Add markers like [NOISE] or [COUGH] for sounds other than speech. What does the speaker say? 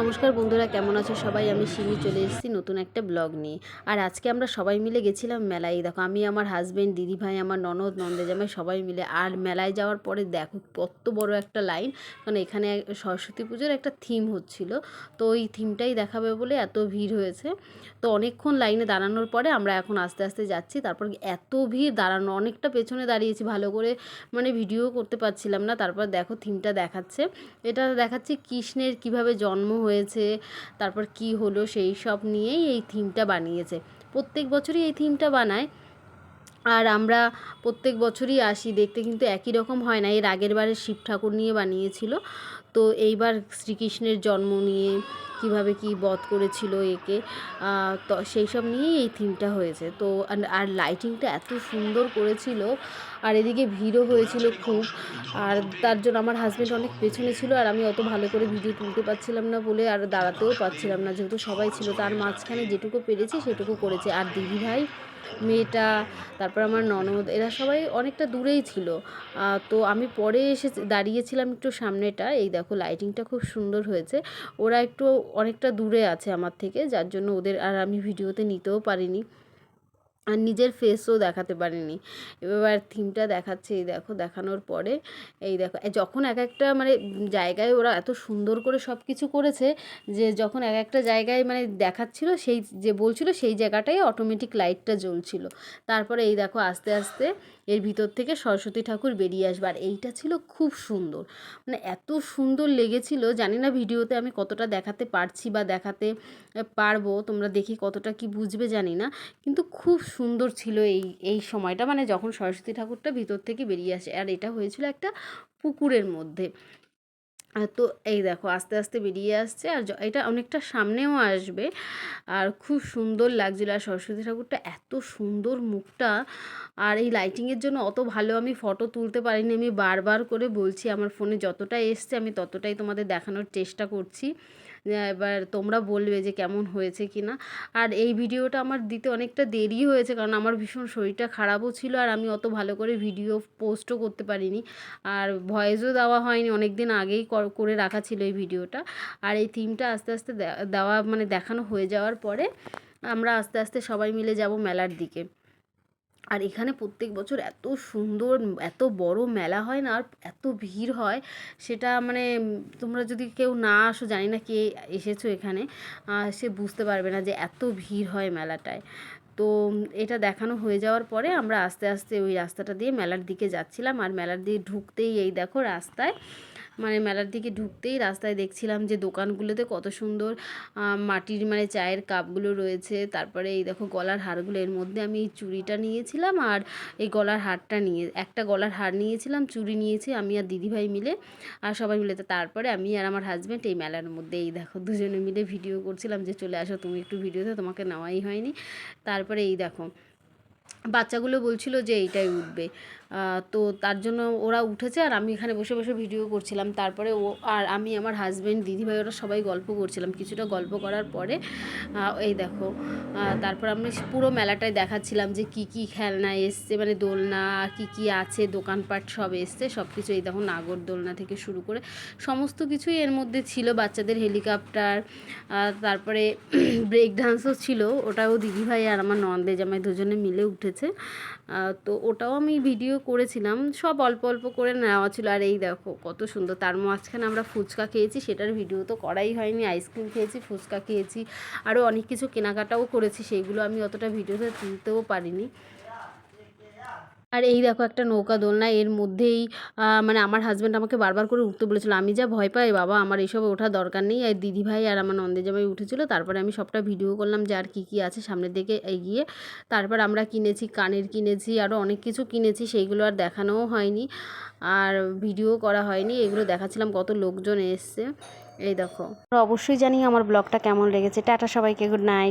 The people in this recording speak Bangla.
নমস্কার বন্ধুরা, কেমন আছো সবাই? আমি সিমি চলে এসেছি নতুন একটা ব্লগ নিয়ে। আর আজকে আমরা সবাই মিলে গেছিলাম মেলায়। দেখো, আমি, আমার হাজব্যান্ড দিদিভাই, আমার ননদ, নন্দেজামাই সবাই মিলে। আর মেলায় যাওয়ার পরে দেখো, কত বড় একটা লাইন কারণ এখানে সরস্বতী পুজোর একটা থিম হচ্ছিল। তো ওই থিমটাই দেখাবে বলে এত ভিড় হয়েছে। তো অনেকক্ষণ লাইনে দাঁড়ানোর পরে আমরা এখন আস্তে আস্তে যাচ্ছি। তারপর এত ভিড় দাঁড়ানো, অনেকটা পেছনে দাঁড়িয়েছি। ভালো করে মানে ভিডিও করতে পারছিলাম না। তারপর দেখো থিমটা দেখাচ্ছে। এটা দেখাচ্ছে কৃষ্ণের কীভাবে জন্ম হয়েছে, তারপর কি হলো সেই সব নিয়েই এই থিমটা বানিয়েছে। প্রত্যেক বছরই এই থিমটা বানায়। আর আমরা প্রত্যেক বছরই আসি, দেখতে কিন্তু একই রকম হয় না। এর আগের বারে শিব ঠাকুর নিয়ে বানিয়েছিল। তো এইবার শ্রীকৃষ্ণের জন্ম নিয়ে কীভাবে কি বধ করেছিল একে তো সেই সব নিয়েই এই থিমটা হয়েছে। তো আর- লাইটিংটা এত সুন্দর করেছিল, আর এদিকে ভিড়ও হয়েছিল খুব। আর তার জন্য আমার হাজব্যান্ড অনেক পেছনে ছিল, আর আমি অত ভালো করে ভিডিও তুলতে পারছিলাম না বলে আর দাঁড়াতেও পারছিলাম না। যেহেতু সবাই ছিল, তার মাঝখানে যেটুকু পেরেছি সেটুকু করেছে। আর দিদি ভাই মেয়েটা, তারপর আমার ননদ, এরা সবাই অনেকটা দূরেই ছিল। তো আমি পরে এসে দাঁড়িয়েছিলাম একটু সামনেটা, এই দেখো লাইটিংটা খুব সুন্দর হয়েছে। ওরা একটু অনেকটা দূরে আছে আমার থেকে, যার জন্য ওদের আর আমি ভিডিওতে নিতেও পারিনি। আর নিজের ফেসও দেখাতে পারিনি। এবার থিমটা দেখাচ্ছে, এই দেখো, দেখানোর পরে, এই দেখো যখন এক একটা মানে জায়গায় ওরা এত সুন্দর করে সব কিছু করেছে যে যখন এক একটা জায়গায় মানে দেখাচ্ছিল, সেই যে বলছিল, সেই জায়গাটাই অটোমেটিক লাইটটা জ্বলছিল। তারপরে এই দেখো, আস্তে আস্তে এর ভিতর থেকে সরস্বতী ঠাকুর বেরিয়ে আসবে। আর এইটা ছিল খুব সুন্দর। মানে এত সুন্দর লেগেছিল, জানি না ভিডিওতে আমি কতটা দেখাতে পারছি বা দেখাতে পারব, তোমরা দেখি কতটা কি বুঝবে জানি না, কিন্তু খুব সুন্দর ছিল এই এই সময়টা। মানে যখন সরস্বতী ঠাকুরটা ভিতর থেকে বেরিয়ে আসে, আর এটা হয়েছিল একটা পুকুরের মধ্যে। তো এই দেখো, আস্তে আস্তে বেরিয়ে আসছে, আর এটা অনেকটা সামনেও আসবে। আর খুব সুন্দর লাগছিল, আর সরস্বতী ঠাকুরটা এত সুন্দর মুখটা। আর এই লাইটিংয়ের জন্য অত ভালো আমি ফটো তুলতে পারিনি। আমি বারবার করে বলছি, আমার ফোনে যতটা এসছে আমি ততটাই তোমাদের দেখানোর চেষ্টা করছি। এবার তোমরা বলবে যে কেমন হয়েছে কি না। আর এই ভিডিওটা আমার দিতে অনেকটা দেরি হয়েছে, কারণ আমার ভীষণ শরীরটা খারাপও ছিল আর আমি অত ভালো করে ভিডিও পোস্টও করতে পারিনি। আর ভয়েসও দেওয়া হয়নি অনেক দিন আগেই কর- রাখা ছিল এই ভিডিওটা। আর এই থিমটা আস্তে আস্তে দেওয়া মানে দেখানো হয়ে যাওয়ার পরে আমরা আস্তে আস্তে সবাই মিলে যাব মেলার দিকে। আর এখানে প্রত্যেক বছর এত সুন্দর, এত বড় মেলা হয় না, আর এত ভিড় হয়, সেটা মানে তোমরা যদি কেউ না আসো, জানি না কে এসেছ এখানে সে বুঝতে পারবে না যে এত ভিড় হয় মেলাটায়। তো এটা দেখানো হয়ে যাওয়ার পরে আমরা আস্তে আস্তে ওই রাস্তাটা দিয়ে মেলার দিকে যাচ্ছিলাম, আর মেলার দিকে ঢুকতেই এই দেখো রাস্তায় মানে মেলার দিকে ঢুকতেই রাস্তায় দেখছিলাম যে দোকানগুলোতে কত সুন্দর মাটির মানে চায়ের কাপগুলো রয়েছে। তারপরে এই দেখো গলার হারগুলো, এর মধ্যে আমি এই চুড়িটা নিয়েছিলাম আর এই গলার হারটা নিয়ে, একটা গলার হার নিয়েছিলাম, চুড়ি নিয়েছি আমি আর দিদিভাই মিলে আর সবাই মিলে। তারপরে আমি আর আমার হাজব্যান্ড এই মেলার মধ্যে, এই দেখো দুজনে মিলে ভিডিও করছিলাম যে চলে আসো, তুমি একটু ভিডিওতে, তোমাকে নেওয়াই হয়নি। তারপরে এই দেখো, বাচ্চাগুলো বলছিল যে এইটাই উঠবে। তো তার জন্য ওরা উঠেছে আর আমি এখানে বসে বসে ভিডিও করছিলাম। তারপরে ও আর আমি, আমার হাজব্যান্ড দিদিভাই ওরা সবাই গল্প করছিলাম। কিছুটা গল্প করার পরে এই দেখো তারপর আমি পুরো মেলাটায় দেখাচ্ছিলাম যে কি কি খেলনা এসছে মানে দোলনা, কি কি আছে, দোকানপাট সব এসছে সব কিছু এই দেখো নাগর দোলনা থেকে শুরু করে সমস্ত কিছুই এর মধ্যে ছিল। বাচ্চাদের হেলিকপ্টার তারপরে [CLEARS THROAT] ব্রেক ডান্সও ছিল। ওটাও দিদিভাই আর আমার নন্দে জামাই দুজনে মিলে উঠেছে। তো ওটাও আমি ভিডিও করেছিলাম, সব অল্প অল্প করে নেওয়া ছিল। আর এই দেখো কত সুন্দর, তার মাঝখানে আমরা ফুচকা খেয়েছি, সেটার ভিডিও তো করাই হয়নি। আইসক্রিম খেয়েছি, ফুচকা খেয়েছি আরও অনেক কিছু কেনাকাটাও করেছি সেইগুলো আমি অতটা ভিডিওতে তুলতেও পারিনি। আর এই দেখো একটা নৌকা দোলনা, এর মধ্যেই মানে আমার হাজব্যান্ড আমাকে বারবার করে উঠতে বলেছিল, আমি যা ভয় পাই বাবা, আমার এইসবে ওঠার দরকার নেই। আর দিদিভাই আর আমার নন্দে জামাই উঠেছিল, তারপরে আমি সবটা ভিডিও করলাম যে আর কী কী আছে সামনের দিকে এগিয়ে। তারপর আমরা কিনেছি, কানের কিনেছি আরও অনেক কিছু কিনেছি, সেইগুলো আর দেখানোও হয়নি, আর ভিডিও করা হয়নি, এগুলো দেখাচ্ছিলাম কত লোকজন এসছে। এই দেখো। অবশ্যই জানি আমার ব্লগটা কেমন লেগেছে। টাটা সবাইকে গুড নাইট